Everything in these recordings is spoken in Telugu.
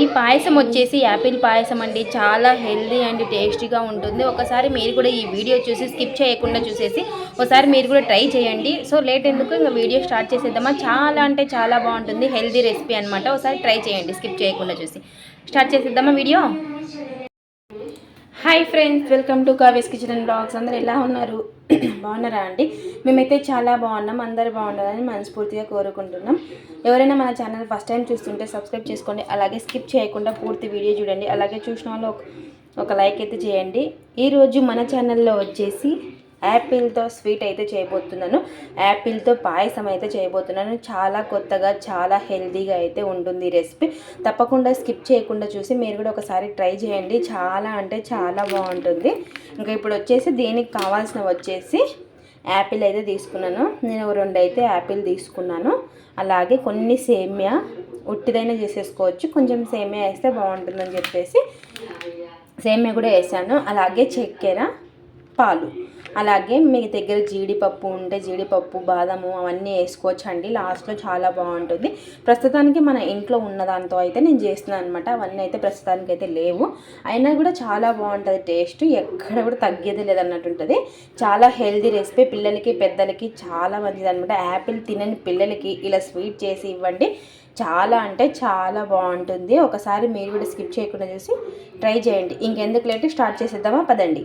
ఈ పాయసం వచ్చేసి యాపిల్ పాయసం అండి. చాలా హెల్దీ అండ్ టేస్టీగా ఉంటుంది. ఒకసారి మీరు కూడా ఈ వీడియో చూసి స్కిప్ చేయకుండా చూసేసి ఒకసారి మీరు కూడా ట్రై చేయండి. సో లేట్ ఎందుకు? ఇంకా వీడియో స్టార్ట్ చేసేద్దామా? చాలా అంటే చాలా బాగుంటుంది. హెల్దీ రెసిపీ అనమాట ఒకసారి ట్రై చేయండి. స్కిప్ చేయకుండా చూసి. స్టార్ట్ చేసేద్దామా video? Hi friends welcome to Kave's kitchen and blogs. అందరు ఎలా ఉన్నారు? బాగున్నారా అండి? మేమైతే చాలా బాగున్నాం అందరు బాగుండాలని మనస్ఫూర్తిగా కోరుకుంటున్నాం. ఎవరైనా మన ఛానల్ ఫస్ట్ టైం చూస్తుంటే సబ్స్క్రైబ్ చేసుకోండి అలాగే స్కిప్ చేయకుండా పూర్తి వీడియో చూడండి. అలాగే చూసిన వాళ్ళు ఒక- ఒక లైక్ అయితే చేయండి. ఈరోజు మన ఛానల్లో వచ్చేసి యాపిల్తో స్వీట్ అయితే చేయబోతున్నాను. యాపిల్తో పాయసం అయితే చేయబోతున్నాను. చాలా కొత్తగా చాలా హెల్దీగా అయితే ఉంటుంది ఈ రెసిపీ. తప్పకుండా స్కిప్ చేయకుండా చూసి మీరు కూడా ఒకసారి ట్రై చేయండి. చాలా అంటే చాలా బాగుంటుంది. ఇంకా ఇప్పుడు వచ్చేసి దీనికి కావాల్సిన వచ్చేసి యాపిల్ అయితే తీసుకున్నాను. నేను రెండు అయితే యాపిల్ తీసుకున్నాను. అలాగే కొన్ని సేమియా ఉట్టిదైనా చేసేసుకోవచ్చు. కొంచెం సేమియా వేస్తే బాగుంటుందని చెప్పేసి సేమియా కూడా వేసాను. అలాగే చక్కెర పాలు. అలాగే మీ దగ్గర జీడిపప్పు ఉంటే జీడిపప్పు బాదము అవన్నీ వేసుకోవచ్చు అండి లాస్ట్లో చాలా బాగుంటుంది. ప్రస్తుతానికి మన ఇంట్లో ఉన్న దాంతో అయితే నేను చేస్తున్నాను అనమాట అవన్నీ అయితే ప్రస్తుతానికి అయితే లేవు. అయినా కూడా చాలా బాగుంటుంది టేస్ట్. ఎక్కడ కూడా తగ్గేది లేదన్నట్టు ఉంటుంది. చాలా హెల్దీ రెసిపీ. పిల్లలకి పెద్దలకి చాలా మంచిది అనమాట యాపిల్ తినని పిల్లలకి ఇలా స్వీట్ చేసి ఇవ్వండి. చాలా అంటే చాలా బాగుంటుంది. ఒకసారి మీరు కూడా స్కిప్ చేయకుండా చూసి ట్రై చేయండి. ఇంకెందుకు లేట్? స్టార్ట్ చేసేద్దామా? పదండి.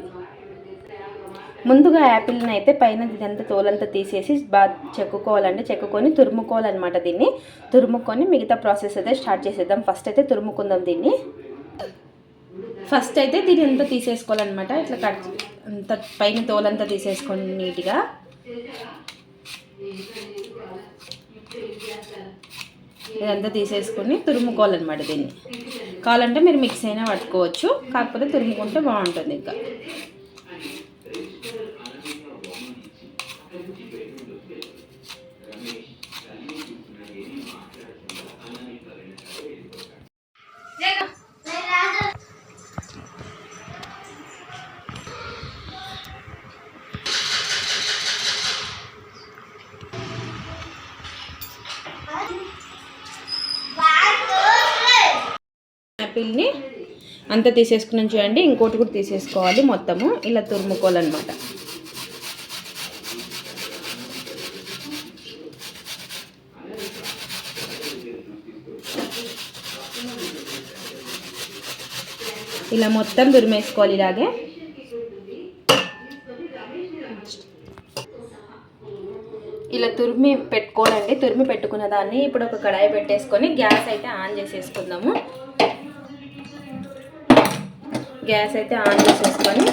ముందుగా యాపిల్ని అయితే పైన ఇదంతా తోలంతా తీసేసి బాగా చెక్కుకోవాలండి. చెక్కుకొని తురుముకోవాలన్నమాట దీన్ని. తురుముకొని మిగతా ప్రాసెస్ అయితే స్టార్ట్ చేసేద్దాం. ఫస్ట్ అయితే తురుముకుందాం దీన్ని. ఫస్ట్ అయితే దీన్ని అంతా తీసేసుకోవాలన్నమాట. ఇట్లా కట్ అంత పైన తోలంతా తీసేసుకొని నీట్గా. ఇదంతా తీసేసుకొని తురుముకోవాలన్నమాట దీన్ని. కావాలంటే మీరు మిక్స్ అయినా పట్టుకోవచ్చు. కాకపోతే తురుముకుంటే బాగుంటుంది ఇంకా. యాపిల్ని అంతా తీసేసుకున్నాం చూడండి ఇంకోటి కూడా తీసేసుకోవాలి మొత్తము. ఇలా తురుముకోవాలన్నమాట. ఇలా మొత్తం తురిమేసుకోవాలి ఇలాగే. ఇలా తురిమి పెట్టుకోవాలండి. తురిమి పెట్టుకున్న దాన్ని ఇప్పుడు ఒక కడాయి పెట్టేసుకొని గ్యాస్ అయితే ఆన్ చేసేసుకుందాము. గ్యాస్ అయితే ఆన్ చేసేసుకొని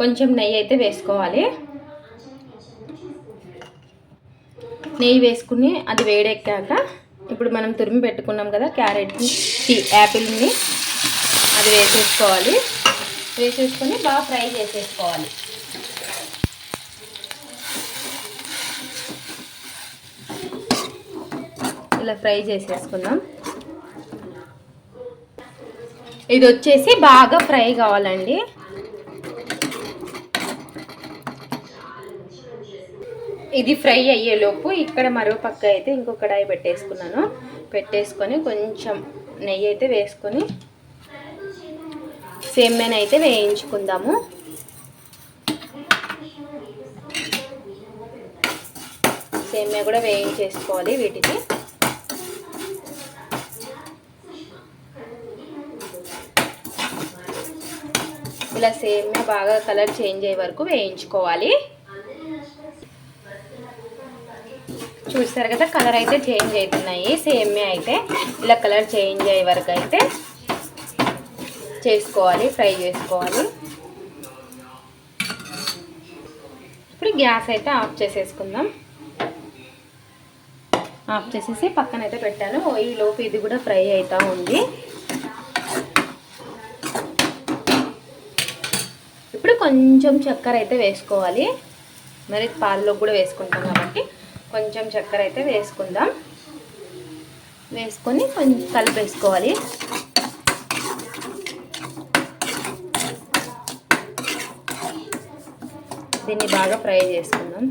కొంచెం నెయ్యి అయితే వేసుకోవాలి. నెయ్యి వేసుకుని అది వేడెక్కాక ఇప్పుడు మనం తురిమి పెట్టుకున్నాం కదా క్యారెట్ని టీ యాపిల్ని అది వేసేసుకోవాలి. వేసేసుకొని బాగా ఫ్రై చేసేసుకోవాలి. ఇలా ఫ్రై చేసేసుకుందాం. ఇది వచ్చేసి బాగా ఫ్రై కావాలండి. ఇది ఫ్రై అయ్యేలోపు ఇక్కడ మరో పక్క అయితే ఇంకో కడాయి పెట్టేసుకున్నాను. పెట్టేసుకొని కొంచెం నెయ్యి అయితే వేసుకొని సేమ్యాన్ అయితే వేయించుకుందాము. సేమ్యా కూడా వేయించేసుకోవాలి వీటికి ఇలా సేమ్యా బాగా కలర్ చేంజ్ అయ్యే వరకు వేయించుకోవాలి. చూస్తారు కదా కలర్ అయితే చేంజ్ అవుతున్నాయి. సేమ్యా అయితే ఇలా కలర్ చేంజ్ అయ్యే వరకు అయితే చేసుకోవాలి ఫ్రై చేసుకోవాలి. ఇప్పుడు గ్యాస్ అయితే ఆఫ్ చేసేసుకుందాం. ఆఫ్ చేసేసి పక్కన అయితే పెట్టాను. ఈ లోపు ఇది కూడా ఫ్రై అవుతూ ఉంది ఇప్పుడు కొంచెం చక్కెర అయితే వేసుకోవాలి. మరి పాలలో కూడా వేసుకుంటాం కాబట్టి కొంచెం చక్కెర అయితే వేసుకుందాం. వేసుకొని కొంచెం కలిపేసుకోవాలి. దీన్ని బాగా ఫ్రై చేసుకుందాం.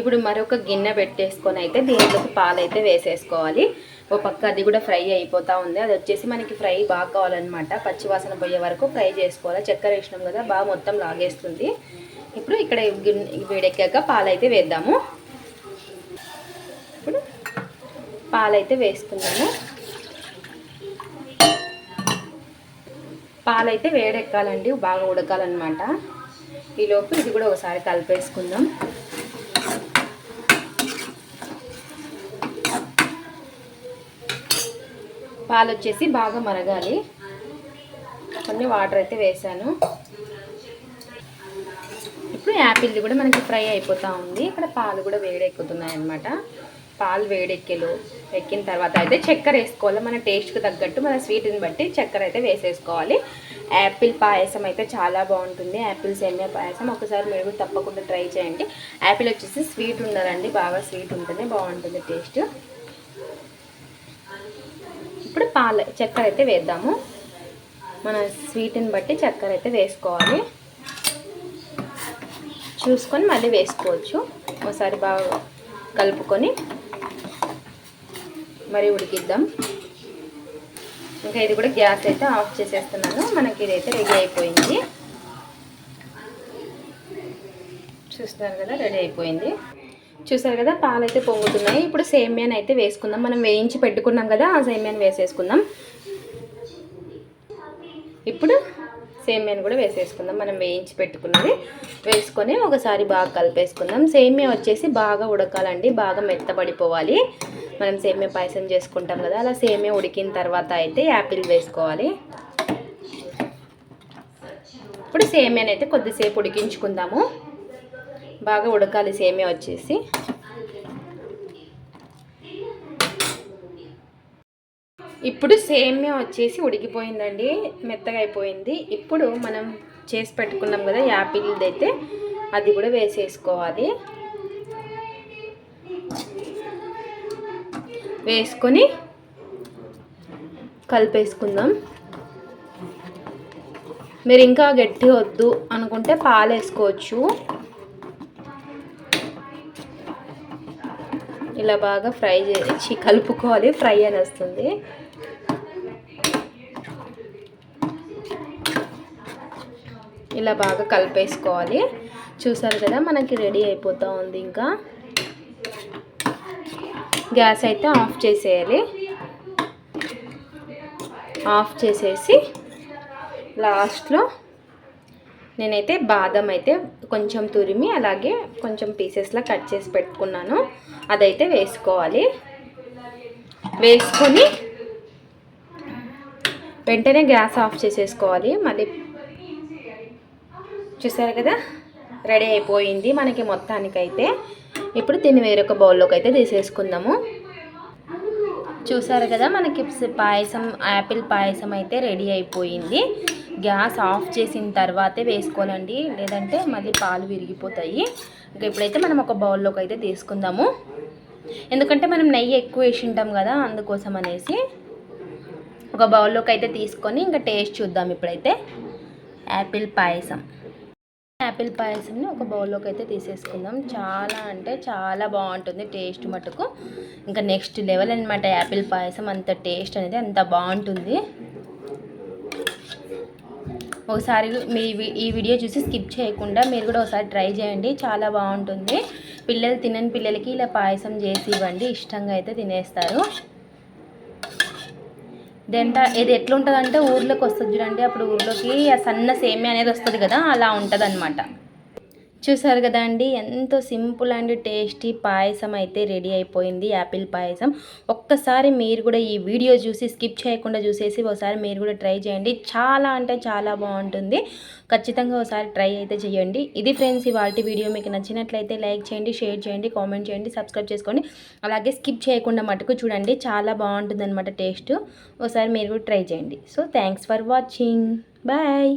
ఇప్పుడు మరొక గిన్నె పెట్టేసుకొని అయితే దీంట్లోకి పాలు అయితే వేసేసుకోవాలి. ఓ పక్క అది కూడా ఫ్రై అయిపోతూ ఉంది. అది వచ్చేసి మనకి ఫ్రై బాగా కావాలన్నమాట. పచ్చివాసన పోయే వరకు ఫ్రై చేసుకోవాలి. చక్కెర వేసినాం కదా బాగా మొత్తం లాగేస్తుంది. ఇప్పుడు ఇక్కడ వేడెక్కాక పాలైతే వేద్దాము. ఇప్పుడు పాలైతే వేసుకుందాము పాలైతే వేడెక్కాలండి బాగా ఉడకాలన్నమాట. ఈలోపు ఇది కూడా ఒకసారి కలిపేసుకుందాం. పాలు వచ్చేసి బాగా మరగాలి. కొన్ని వాటర్ అయితే వేసాను. ఇప్పుడు యాపిల్ది కూడా మనకి ఫ్రై అయిపోతూ ఉంది. ఇక్కడ పాలు కూడా వేడెక్కుతున్నాయి అన్నమాట. పాలు వేడెక్కెలు ఎక్కిన తర్వాత అయితే చక్కెర వేసుకోవాలి. మన టేస్ట్కి తగ్గట్టు మన స్వీట్ని బట్టి చక్కెర అయితే వేసేసుకోవాలి. యాపిల్ పాయసం అయితే చాలా బాగుంటుంది. యాపిల్ సేమియా పాయసం ఒకసారి మీరు కూడా తప్పకుండా ట్రై చేయండి. యాపిల్ వచ్చేసి స్వీట్ ఉండాలండి బాగా స్వీట్ ఉంటేనే బాగుంటుంది టేస్ట్ ఇప్పుడు పాల చక్కెర అయితే వేద్దాము. మన స్వీట్ని బట్టి చక్కెర అయితే వేసుకోవాలి. చూసుకొని మళ్ళీ వేసుకోవచ్చు. ఒకసారి బాగా కలుపుకొని మరి ఉడికిద్దాం. ఇంకా ఇది కూడా గ్యాస్ అయితే ఆఫ్ చేసేస్తున్నాను. మనకి ఇదైతే రెడీ అయిపోయింది. చూస్తున్నారు కదా రెడీ అయిపోయింది. చూసారు కదా పాలు అయితే పొంగుతున్నాయి. ఇప్పుడు సేమ్యాన్ అయితే వేసుకుందాం. మనం వేయించి పెట్టుకున్నాం కదా ఆ సేమ్యాన్ వేసేసుకుందాం. ఇప్పుడు సేమ్యాను కూడా వేసేసుకుందాం. మనం వేయించి పెట్టుకున్నది వేసుకొని ఒకసారి బాగా కలిపేసుకుందాం. సేమ్యా వచ్చేసి బాగా ఉడకాలండి బాగా మెత్తబడిపోవాలి. మనం సేమ్యా పాయసం చేసుకుంటాం కదా అలా సేమియా ఉడికిన తర్వాత అయితే యాపిల్ వేసుకోవాలి. ఇప్పుడు సేమియాని అయితే కొద్దిసేపు ఉడికించుకుందాము. బాగా ఉడకాలి సేమియా వచ్చేసి. ఇప్పుడు సేమియా వచ్చేసి ఉడికిపోయిందండి మెత్తగా అయిపోయింది. ఇప్పుడు మనం చేసి పెట్టుకున్నాం కదా యాపిల్ది అయితే అది కూడా వేసేసుకోవాలి. వేసుకొని కలిపేసుకుందాం. మీరు ఇంకా గట్టి వద్దు అనుకుంటే పాలు వేసుకోవచ్చు ఇలా బాగా ఫ్రై చేసి కలుపుకోవాలి. ఫ్రై అని వస్తుంది. ఇలా బాగా కలిపేసుకోవాలి. చూసారు కదా మనకి రెడీ అయిపోతూ ఉంది ఇంకా. గ్యాస్ అయితే ఆఫ్ చేసేయాలి. ఆఫ్ చేసేసి లాస్ట్లో నేనైతే బాదం అయితే కొంచెం తురిమి అలాగే కొంచెం పీసెస్లా కట్ చేసి పెట్టుకున్నాను. అదైతే వేసుకోవాలి. వేసుకొని వెంటనే గ్యాస్ ఆఫ్ చేసేసుకోవాలి. మళ్ళీ చూసారు కదా? రెడీ అయిపోయింది మనకి మొత్తానికైతే. ఇప్పుడు దీన్ని వేరొక బౌల్లోకి అయితే తీసేసుకుందాము. చూసారు కదా మనకి పాయసం యాపిల్ పాయసం అయితే రెడీ అయిపోయింది. గ్యాస్ ఆఫ్ చేసిన తర్వాతే వేసుకోవాలండి. లేదంటే మళ్ళీ పాలు విరిగిపోతాయి. ఇంకా ఇప్పుడైతే మనం ఒక బౌల్లోకి అయితే తీసుకుందాము. ఎందుకంటే మనం నెయ్యి ఎక్కువ వేసి ఉంటాం కదా అందుకోసం అనేసి ఒక బౌల్లోకి అయితే తీసుకొని ఇంకా టేస్ట్ చూద్దాం ఇప్పుడైతే. యాపిల్ పాయసం. యాపిల్ పాయసంని ఒక బౌల్లోకి అయితే తీసేసుకుందాం. చాలా అంటే చాలా బాగుంటుంది టేస్ట్ మటుకు. ఇంకా నెక్స్ట్ లెవెల్ అనమాట యాపిల్ పాయసం. అంత టేస్ట్ అనేది అంత బాగుంటుంది. ఒకసారి మీ ఈ వీడియో చూసి స్కిప్ చేయకుండా మీరు కూడా ఒకసారి ట్రై చేయండి. చాలా బాగుంటుంది. పిల్లలు తినని పిల్లలకి ఇలా పాయసం చేసి ఇవ్వండి. ఇష్టంగా అయితే తినేస్తారు. దెంట ఇది ఎట్లుంటుందంటే ఊర్లోకి వస్తుంది చూడండి. అప్పుడు ఊర్లోకి ఆ సన్న సేమి అనేది వస్తుంది కదా అలా ఉంటుంది అనమాట చూసారు కదా అండి ఎంతో సింపుల్ అండ్ టేస్టీ పాయసం అయితే రెడీ అయిపోయింది యాపిల్ పాయసం. ఒక్కసారి మీరు కూడా ఈ వీడియో చూసి స్కిప్ చేయకుండా చూసేసి ఒకసారి మీరు కూడా ట్రై చేయండి. చాలా అంటే చాలా బాగుంటుంది. ఖచ్చితంగా ఒకసారి ట్రై అయితే చేయండి. ఇది ఫ్రెండ్స్ ఇవాళ వీడియో మీకు నచ్చినట్లయితే లైక్ చేయండి షేర్ చేయండి కామెంట్ చేయండి సబ్స్క్రైబ్ చేసుకోండి. అలాగే స్కిప్ చేయకుండా మటుకు చూడండి చాలా బాగుంటుంది అనమాట టేస్ట్. ఒకసారి మీరు కూడా ట్రై చేయండి. So thanks for watching. Bye.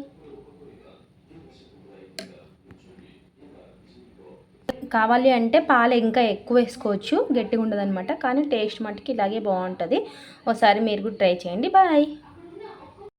కావాలి అంటే పాలు ఇంకా ఎక్కువ వేసుకోవచ్చు గట్టిగా ఉండదనమాట కానీ టేస్ట్ మటుకి ఇలాగే బాగుంటుంది. ఒకసారి మీరు కూడా ట్రై చేయండి. బాయ్.